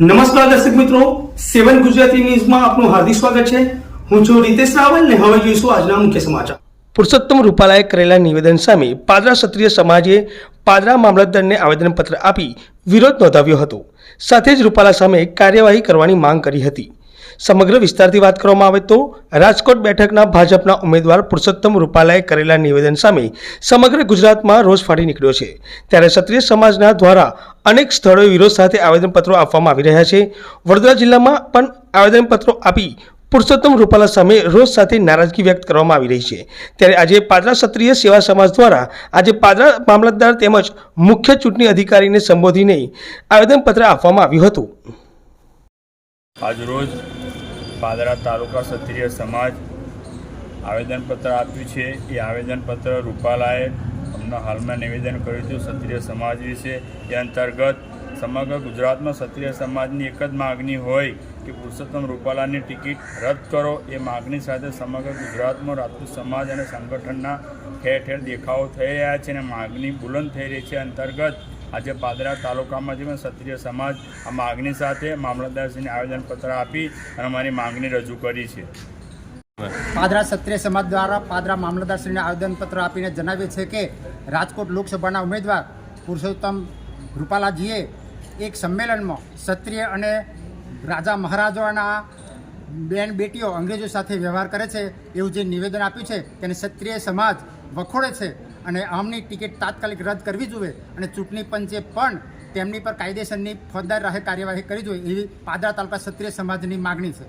નમસ્કાર દર્શક મિત્રો, સેવન ગુજરાતી ન્યૂઝમાં આપનું હાર્દિક સ્વાગત છે. હું છું રીતેશ રાવલ ને હવે જોઈશું આજના મુખ્ય સમાચાર. પુરુષોત્તમ રૂપાલાએ કરેલા નિવેદન સામે પાદરા ક્ષત્રિય સમાજે પાદરા મામલતદારને આવેદનપત્ર આપી વિરોધ નોંધાવ્યો હતો. સાથે જ રૂપાલા સામે કાર્યવાહી કરવાની માંગ કરી હતી. સમગ્ર વિસ્તારથી વાત કરવામાં આવે તો રાજકોટ બેઠકના ભાજપના ઉમેદવાર પુરુષોત્તમ રૂપાલાએ કરેલા નિવેદન સામે સમગ્ર ગુજરાતમાં રોષ ફાટી નીકળ્યો છે. ત્યારે ક્ષત્રિય સમાજના દ્વારા અનેક સ્થળોએ વિરોધ સાથે આવેદનપત્રો આપવામાં આવી રહ્યા છે. વડોદરા જિલ્લામાં પણ આવેદનપત્રો આપી પુરુષોત્તમ રૂપાલા સામે રોષ સાથે નારાજગી વ્યક્ત કરવામાં આવી રહી છે. ત્યારે આજે પાદરા ક્ષત્રિય સેવા સમાજ દ્વારા આજે પાદરા મામલતદાર તેમજ મુખ્ય ચૂંટણી અધિકારીને સંબોધીને આવેદનપત્ર આપવામાં આવ્યું હતું. આજરોજ પાદરા તાલુકા ક્ષત્રિય સમાજ આવેદનપત્ર આપ્યું છે. એ આવેદનપત્ર રૂપાલાએ અમને હાલમાં નિવેદન કર્યું હતું ક્ષત્રિય સમાજ વિશે. એ અંતર્ગત સમગ્ર ગુજરાતમાં ક્ષત્રિય સમાજની એક જ માગણી હોય કે પુરુષોત્તમ રૂપાલાની ટિકિટ રદ કરો. એ માગણી સાથે સમગ્ર ગુજરાતમાં રાજપૂત સમાજ અને સંગઠનના ઠેર ઠેર દેખાવો થઈ રહ્યા છે અને માગણી બુલંદ થઈ રહી છે. અંતર્ગત આજે પાદરા તાલુકામાં જે ક્ષત્રિય સમાજ આ માગણી સાથે મામલતદારશ્રીને આવેદનપત્ર આપી અને અમારી માગણી રજૂ કરી છે. પાદરા ક્ષત્રિય સમાજ દ્વારા પાદરા મામલતદારશ્રીને આવેદનપત્ર આપીને જણાવ્યું છે કે રાજકોટ લોકસભાના ઉમેદવાર પુરુષોત્તમ રૂપાલાજીએ એક સંમેલનમાં ક્ષત્રિય અને રાજા મહારાજાના બેન બેટીઓ અંગ્રેજો સાથે વ્યવહાર કરે છે એવું જે નિવેદન આપ્યું છે તેને ક્ષત્રિય સમાજ વખોડે છે અને આમની ટિકિટ તાત્કાલિક રદ કરવી જોઈએ અને ચૂંટણી પંચે પણ તેમની પર કાયદેસરની ફોજદાર રાહે કાર્યવાહી કરવી જોઈએ એવી પાદરા તાલુકા ક્ષત્રિય સમાજની માગણી છે.